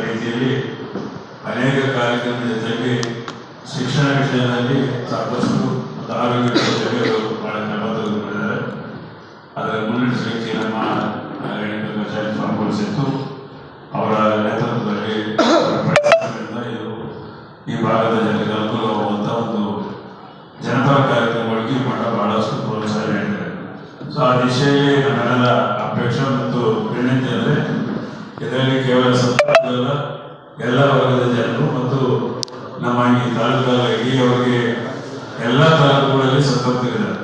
ರೀತಿಯಲ್ಲಿ ಅನೇಕ ಕಾರ್ಯಕ್ರಮದ ಜೊತೆಗೆ ಶಿಕ್ಷಣ ವಿಷಯದಲ್ಲಿ ಸಾಕಷ್ಟು ಮತ್ತು ಆರೋಗ್ಯ ಜೊತೆಗೆ ಬಹಳ ಕ್ರಮ ತೆಗೆದುಕೊಂಡಿದ್ದಾರೆ ಅದರ ಮುನ್ನಡೆಸಲಿಕ್ಕೆ ನಮ್ಮ ಸಿಕ್ತು ಅವರ ನೇತೃತ್ವದಲ್ಲಿ ಇದು ಈ ಭಾಗದ ಜನರಿಗೆ ಅನುಕೂಲವಾಗುವಂಥ ಒಂದು ಜನಪರ ಕಾರ್ಯಕ್ರಮಗಳಿಗೆ ಮಠ ಬಹಳಷ್ಟು ಪ್ರೋತ್ಸಾಹ ನೀಡಿದ್ದಾರೆ ಸೊ ಆ ದಿಶೆಯಲ್ಲಿ ನಮ್ಮೆಲ್ಲರ ಅಪೇಕ್ಷೆ ಮತ್ತು ಅಂದರೆ ಇದರಲ್ಲಿ ಕೇವಲ ಸಂಸ್ಥೆಗಳಲ್ಲ ಎಲ್ಲ ವರ್ಗದ ಜನರು ಮತ್ತು ನಮ್ಮ ಈ ತಾಲೂಕಾಗ ಇಲ್ಲಿಯವರೆಗೆ ಎಲ್ಲ ತಾಲೂಕುಗಳಲ್ಲಿ ಸಂಪರ್ಕರಿದ್ದಾರೆ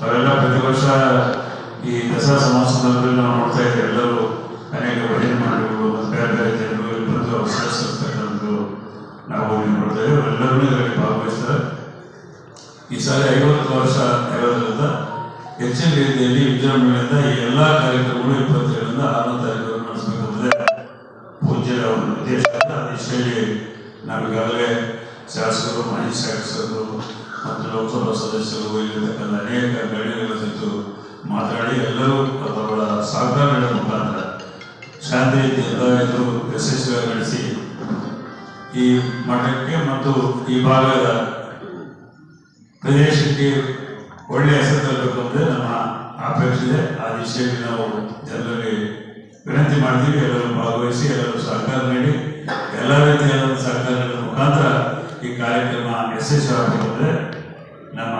ಅವರೆಲ್ಲ ಪ್ರತಿ ವರ್ಷ ಈ ದಸರಾ ಸಮಾರಂಭದಲ್ಲಿ ನಾವು ನೋಡ್ತಾ ಇದ್ದೇವೆ ಎಲ್ಲರೂ ಅನೇಕ ಭಜನೆ ಮಾಡುವುದು ಬೇರೆ ಬೇರೆ ಜನರು ಬಂದು ಅವಸರ ನಾವು ನೋಡ್ತೇವೆ ಎಲ್ಲರೂ ಇದರಲ್ಲಿ ಭಾಗವಹಿಸ್ತಾರೆ. ಈ ಸಲ ಐವತ್ತು ವರ್ಷ ಇರೋದ್ರಿಂದ ಹೆಚ್ಚಿನ ರೀತಿಯಲ್ಲಿ ವಿಜೃಂಭಣೆಯಿಂದ ಈ ಎಲ್ಲ ಕಾರ್ಯಕ್ರಮಗಳು ಇಪ್ಪತ್ತೇಳರಿಂದ ಆರನೇ ತಾರೀಕು ದಿಶೆಯಲ್ಲಿ ನಾವೀಗಾಗಲೇ ಶಾಸಕರು, ಮಾಜಿ ಶಾಸಕರು ಮತ್ತು ಲೋಕಸಭಾ ಸದಸ್ಯರು ಇಲ್ಲಿರ್ತಕ್ಕಂಥ ಅನೇಕ ಗಣ್ಯರ ಜೊತೆ ಮಾತಾಡಿ ಎಲ್ಲರೂ ಅವರ ಸಹಕಾರ ಮುಖಾಂತರ ಶಾಂತಿ ಎಲ್ಲ ಇದು ಯಶಸ್ವಿಯಾಗಿ ನಡೆಸಿ ಈ ಮಠಕ್ಕೆ ಮತ್ತು ಈ ಭಾಗದ ಪ್ರದೇಶಕ್ಕೆ ಒಳ್ಳೆಯ ಹೆಸರು ತರಬೇಕು ಅಂತ ನಮ್ಮ ಅಪೇಕ್ಷೆ ಆ ದಿಶೆಯಲ್ಲಿ ನಾವು ಜನರಲ್ಲಿ ವಿನಂತಿ ಮಾಡ್ತೀವಿ. ಎಲ್ಲರೂ ಭಾಗವಹಿಸಿ, ಎಲ್ಲರೂ ಸಹಕಾರ ನೀಡಿ. ಎಲ್ಲ ರೀತಿಯ ಸಹಕಾರಗಳ ಮುಖಾಂತರ ಈ ಕಾರ್ಯಕ್ರಮ ಯಶಸ್ವಿಯಾಗುತ್ತದೆ ನಮ್ಮ